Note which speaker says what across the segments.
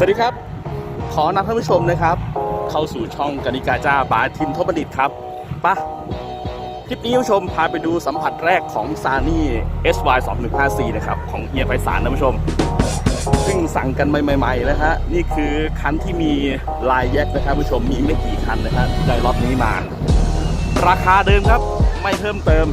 Speaker 1: สวัสดีครับ ขอนำท่านผู้ชมนะครับ เข้าสู่ช่องกนิกาจ้าบาทินทบดิตครับปะคลิปนี้ผู้ชมพาไปดูสัมผัสแรกของซานี่ SY 2154นะครับ ของเฮียไพศาลท่านผู้ชม ซึ่งสั่งกันใหม่ๆนะฮะ นี่คือคันที่มีลายแยกนะครับผู้ชมมีไม่กี่คันนะฮะได้รอบนี้มา ราคาเดิมครับไม่เพิ่มเติม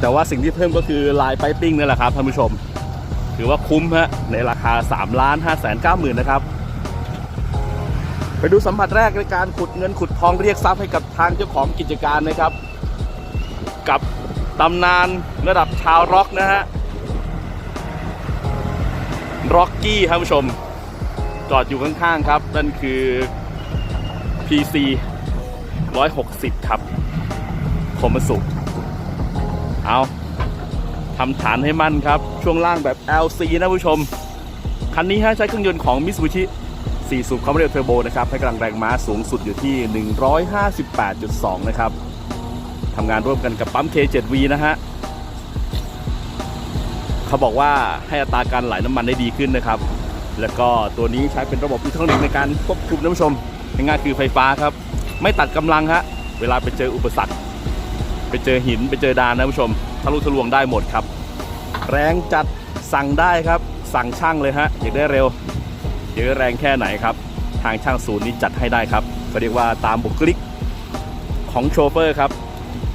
Speaker 1: แต่ว่าสิ่งที่เพิ่มก็คือลายไปปิ้งนี่แหละครับท่านผู้ชม ถือว่าคุ้มฮะในราคา3ล้าน5แสน9หมื่นนะครับ ไปดูสัมผัสแรกในการขุดเงินขุดทองเรียกทรัพย์ให้กับทางเจ้าของกิจการนะครับ กับตำนานระดับชาวร็อกนะฮะร็อกกี้ท่านผู้ชม จอดอยู่ข้างๆครับ นั่นคือ PC 160 ครับคมสุเอา ทำฐานให้มั่นครับ ช่วงล่างแบบ LC นะผู้ชม คันนี้ฮะใช้เครื่องยนต์ของ Mitsubishi 4 สูบคอมเรลเทอร์โบนะครับให้กำลังแรงม้าสูงสุดอยู่ที่ 158.2 นะครับทำงานร่วมกันกับปั๊ม K7V นะฮะเขาบอกว่าให้อัตราการไหลน้ำมันได้ดีขึ้นนะครับ แล้วก็ตัวนี้ใช้เป็นระบบอิเล็กทรอนิกส์ในการควบคุมนะผู้ชมง่ายๆคือไฟฟ้าครับ ไม่ตัดกำลังฮะเวลาไปเจออุปสรรค ไปเจอหินไปเจอดานนะผู้ชมทะลุทะลวงได้หมดครับ แรงจัดสั่งได้ครับ สั่งช่างเลยฮะอยากได้เร็วอยากได้แรงแค่ไหนครับ ทางช่างศูนย์นี้จัดให้ได้ครับก็เรียกว่าตามบุคลิกของโชเฟอร์ครับ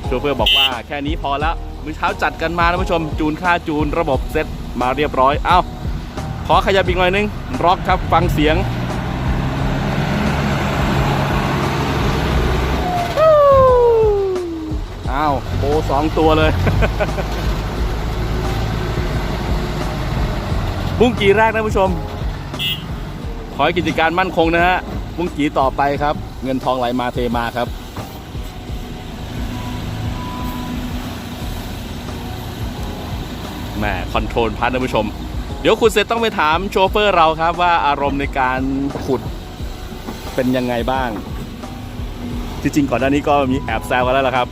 Speaker 1: โชเฟอร์บอกว่าแค่นี้พอแล้วมื้อเช้าจัดกันมาท่านผู้ชม จูนค่าจูนระบบเซ็ตมาเรียบร้อยเอ้าขอขยับอีกหน่อยนึงร็อกครับฟังเสียงอ้าวโบสองตัวเลย บุ้งกีแรกนะผู้ชม ขอให้กิจการมั่นคงนะฮะบุ้งกีต่อไปครับ เงินทองไหลมาเทมาครับแหมคอนโทรลพัดนะผู้ชม เดี๋ยวขุดเสร็จต้องไปถามโชเฟอร์เราครับว่าอารมณ์ในการขุดเป็นยังไงบ้าง จริงๆ ก่อนหน้านี้ก็มีแอบแซวกันแล้วล่ะครับ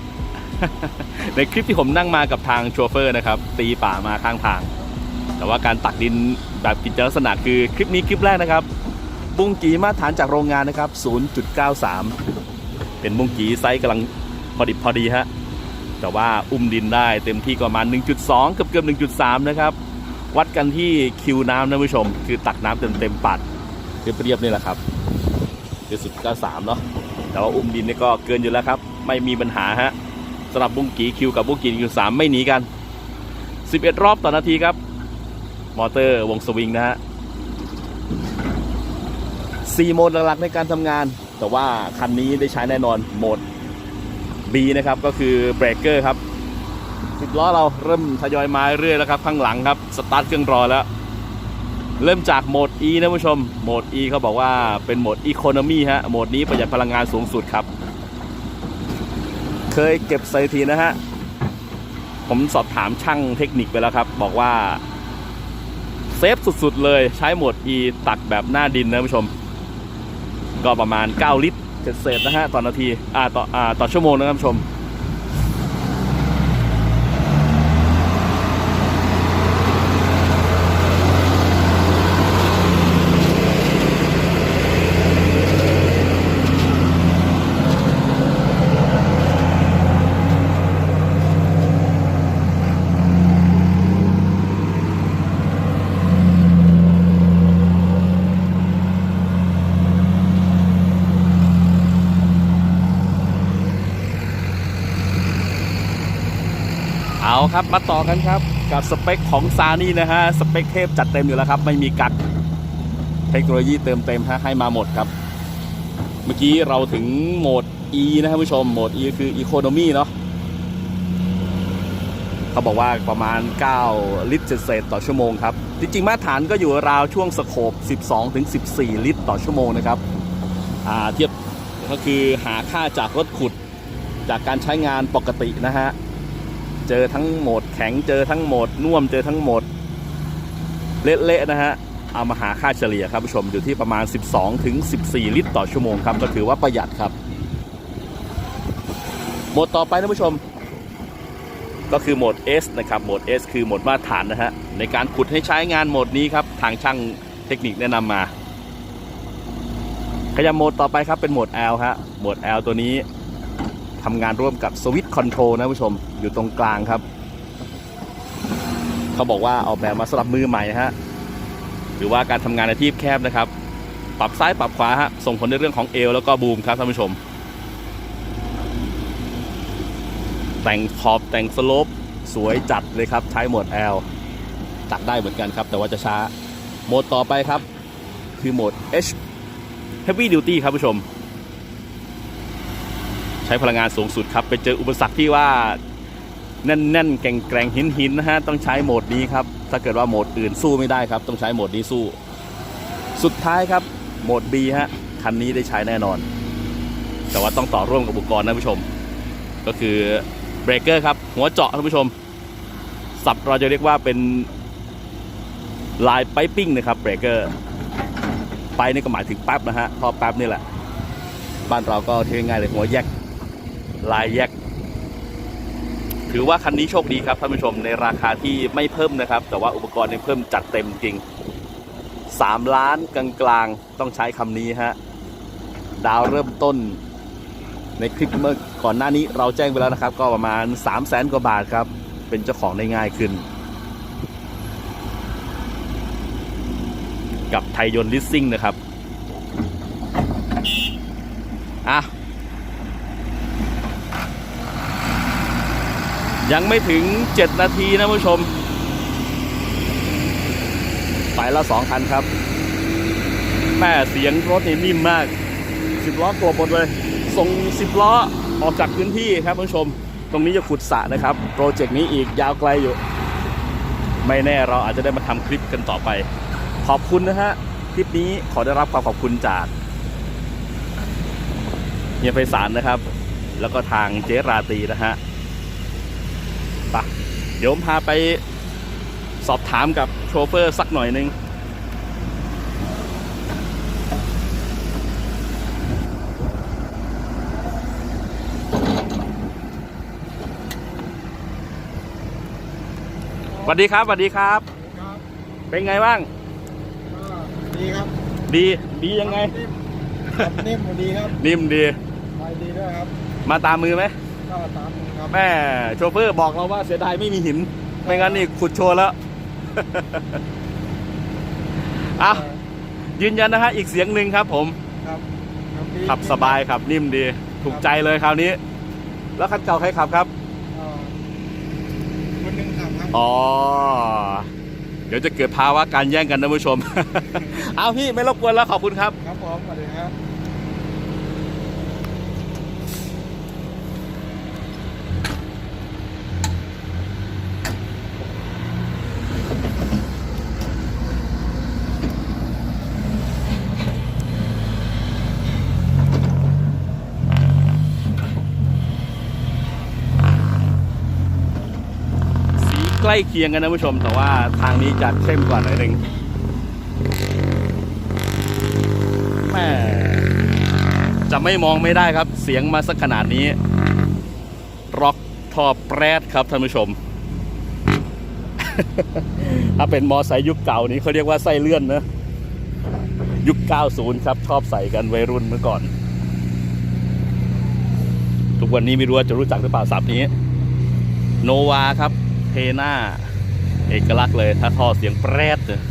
Speaker 1: ในคลิปที่ผมนั่งมากับทางโชเฟอร์นะครับ ตีป่ามาข้างทาง แต่ว่าการตักดินแบบกิจลักษณะคือคลิปนี้คลิปแรกนะครับ บุ้งกีมาตรฐานจากโรงงานนะครับ 0.93 เป็นบุ้งกีไซส์กำลังพอดิบพอดีฮะแต่ว่าอุ้มดินได้เต็มที่ประมาณ 1.2 เกือบเกือบ1.3 นะครับ วัดกันที่คิวน้ำนะผู้ชม คือตักน้ำเต็มเต็มปัดเรียบๆนี่แหละครับคือ0.93เนาะแต่ว่าอุ้มดินนี่ก็เกินอยู่แล้วครับ ไม่มีปัญหาฮะสำหรับบุ้งกีคิวกับบุ้งกีคิวสามไม่หนีกัน 11 รอบต่อนาทีครับ มอเตอร์วงสวิงนะฮะ4โหมดหลักๆในการทำงาน แต่ว่าคันนี้ได้ใช้แน่นอนโหมด B นะครับ ก็คือเบรกเกอร์ครับสิบล้อเราเริ่มทยอยมาเรื่อยแล้วครับ ข้างหลังครับ สตาร์ทเครื่องรอแล้ว เริ่มจากโหมด E นะผู้ชม โหมด E เขาบอกว่าเป็นโหมด Economy ฮะ โหมดนี้ประหยัดพลังงานสูงสุดครับ เคยเก็บสถิตินะฮะ ผมสอบถามช่างเทคนิคไปแล้วครับ บอกว่า เซฟสุดๆเลยใช้โหมด E ตักแบบหน้าดินนะผู้ชม ก็ประมาณ 9 ลิตรเศษๆนะฮะต่อนาทีอ่าต่ออ่าต่อชั่วโมงนะครับผู้ชม ครับมาต่อกันครับ กับสเปคของซานี่นะฮะสเปคเทพจัดเต็มอยู่แล้วครับ ไม่มีกักเทคโนโลยีเติมเต็มฮะให้มาหมดครับ เมื่อกี้เราถึงโหมด E นะครับผู้ชมโหมด E คือ Economy เนาะเขาบอกว่าประมาณ 9 ลิตรเศษๆต่อชั่วโมงครับ จริง ๆ มาตรฐานก็อยู่ราวช่วงสโคป12ถึง14 ลิตรต่อชั่วโมงนะครับเทียบก็คือหาค่าจากรถขุดจากการใช้งานปกตินะฮะ เจอทั้งโหมดแข็งเจอทั้งโหมดน่วมเจอทั้งโหมดเละๆนะฮะเอามาหาค่าเฉลี่ยครับผู้ชมอยู่ที่ประมาณ 12ถึง14 ลิตรต่อชั่วโมงครับก็ถือว่าประหยัดครับ โหมดต่อไปนะผู้ชม ก็คือโหมด S นะครับโหมด S คือโหมดมาตรฐานนะฮะในการขุดให้ใช้งานโหมดนี้ครับทางช่างเทคนิคแนะนำมาขยับโหมดต่อไปครับเป็นโหมด L ฮะโหมด L ตัวนี้ ทำงานร่วมกับสวิตช์คอนโทรลนะผู้ชมอยู่ตรงกลางครับ เขาบอกว่าออกแบบมาสำหรับมือใหม่ฮะหรือว่าการทำงานในที่แคบนะครับ ปรับซ้ายปรับขวาฮะส่งผลในเรื่องของเอวแล้วก็บูมครับท่านผู้ชม แต่งขอบแต่งสโลปสวยจัดเลยครับ ใช้โหมด L ตัดได้เหมือนกันครับ แต่ว่าจะช้าโหมดต่อไปครับ คือโหมด H Heavy Duty ครับผู้ชม ช้พลังงานสูงสุดครับ ไปเจออุปสรรคที่ว่าแน่นๆแกร่งแกร่งหินหินๆนะฮะต้องใช้โหมดนี้ครับ ถ้าเกิดว่าโหมดอื่นสู้ไม่ได้ครับ ต้องใช้โหมดนี้สู้ สุดท้ายครับโหมด B ฮะคันนี้ได้ใช้แน่นอน แต่ว่าต้องต่อร่วมกับอุปกรณ์นะผู้ชม ก็คือเบรกเกอร์ครับ หัวเจาะท่านผู้ชมสับเราจะเรียกว่าเป็นลายไปปิ้งนะครับเบรกเกอร์ไปนี่ก็หมายถึงแป๊บนะฮะท่อแป๊บนี่แหละ บ้านเราก็เทียง่ายๆเลยหัวแยก ลายแยก ถือว่าคันนี้โชคดีครับท่านผู้ชมในราคาที่ไม่เพิ่มนะครับ แต่ว่าอุปกรณ์เนี่ยเพิ่มจัดเต็มจริง 3 ล้านกลางๆต้องใช้คำนี้ฮะดาวเริ่มต้น ในคลิปเมื่อก่อนหน้านี้เราแจ้งไปแล้วนะครับ ก็ประมาณ 3 0 0แสนกว่าบาทครับ เป็นเจ้าของได้ง่ายขึ้น กับไทยยนต์ลิสซิ่งนะครับ อะ ยังไม่ถึง 7 นาทีนะผู้ชม ไปละสองคันครับแม่เสียงรถนี่นิ่มมากสิบล้อตัวบนเลย ส่งสิบล้อออกจากพื้นที่ครับผู้ชม ตรงนี้จะขุดสระนะครับ โปรเจกต์นี้อีกยาวไกลอยู่ ไม่แน่เราอาจจะได้มาทำคลิปกันต่อไป ขอบคุณนะฮะ คลิปนี้ขอได้รับความขอบคุณจากเฮียไพศาลนะครับ แล้วก็ทางเจราตีนะฮะ เดี๋ยวผมพาไปสอบถามกับโชเฟอร์สักหน่อยหนึงสวัสดีครับสวัสดีครับ
Speaker 2: ครับ
Speaker 1: เป็นไงบ้าง
Speaker 2: ก็ดีครับ
Speaker 1: ดีดียังไง
Speaker 2: นิ่มครับนิ่มดีครับ
Speaker 1: นิ่มดี
Speaker 2: ไปดีด้วยครับ
Speaker 1: มาตามมือไหม
Speaker 2: ก็ตามครับ
Speaker 1: แม่โชเฟอร์บอกเราว่าเสียดายไม่มีหิน ไม่งั้นนี่ขุดโชว์แล้วอะยืนยันนะฮะอีกเสียงหนึ่งครับผม
Speaker 2: ครับครับดี
Speaker 1: ขับสบายขับนิ่มดี ถูกใจเลยคราวนี้ แล้วคันเก่าใครขับครับ
Speaker 2: ก็คนหนึ่งขับครับ
Speaker 1: อ๋อเดี๋ยวจะเกิดภาวะการแย่งกันนะผู้ชม เอาพี่ไม่รบกวนแล้วขอบคุณครับ
Speaker 2: ครับผมสวัสดีครับ
Speaker 1: ล้เคียงกันนะผู้ชม แต่ว่าทางนี้จะเข้มกว่าหน่อยหนึ่งแม่จะไม่มองไม่ได้ครับ เสียงมาสักขนาดนี้ร็อกทอแปรดครับท่านผู้ชม ถ้าเป็นมอไซค์ยุคเก่านี้เขาเรียกว่าไส้เลื่อนนะ ยุค 90 ครับ ชอบใส่กันวัยรุ่นเมื่อก่อน ทุกวันนี้ไม่รู้ว่าจะรู้จักหรือเปล่าศัพท์นี้ โนวาครับ เทหน้า เอกลักษณ์เลย ถ้าท่อเสียงแปรดเนี่ย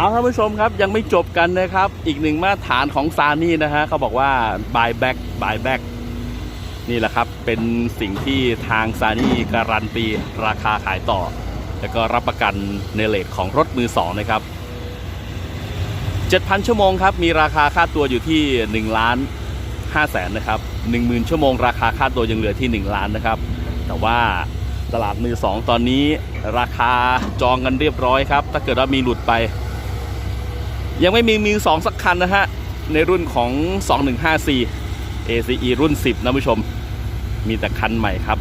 Speaker 1: เอาท่านผู้ชมครับยังไม่จบกันนะครับ อีกหนึ่งมาตรฐานของซานี่นะฮะเขาบอกว่า buy back buy back นี่แหละครับ เป็นสิ่งที่ทางซานี่การันตีราคาขายต่อ แล้วก็รับประกันในเลทของรถมือสองนะครับ 7,000 ชั่วโมงครับ มีราคาค่าตัวอยู่ที่ 1 ล้าน5แสนนะครับ 10,000 ชั่วโมงราคาค่าตัวยังเหลือที่ 1 ล้านนะครับ แต่ว่าตลาดมือ2ตอนนี้ราคาจองกันเรียบร้อยครับ ถ้าเกิดว่ามีหลุดไป ยังไม่มีมือสองสักคันนะฮะ ในรุ่นของ 2154 ACE รุ่น 10 นะผู้ชม มีแต่คันใหม่ครับ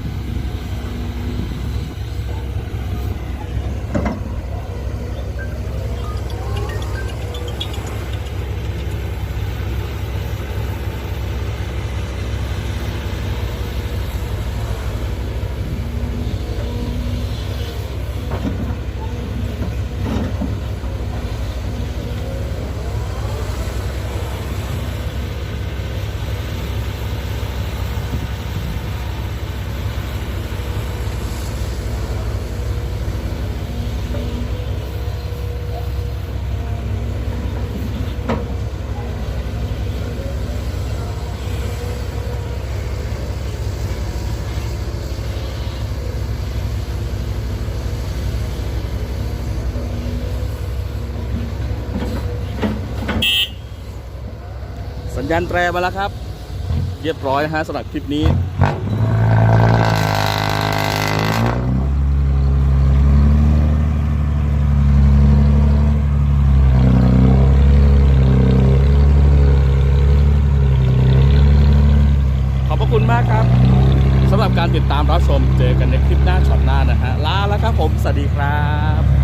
Speaker 1: สัญญาณแตรมาแล้วครับ เรียบร้อยนะฮะสำหรับคลิปนี้ ขอบพระคุณมากครับสำหรับการติดตามรับชมเจอกันในคลิปหน้าช็อตหน้านะฮะลาแล้วครับผม สวัสดีครับ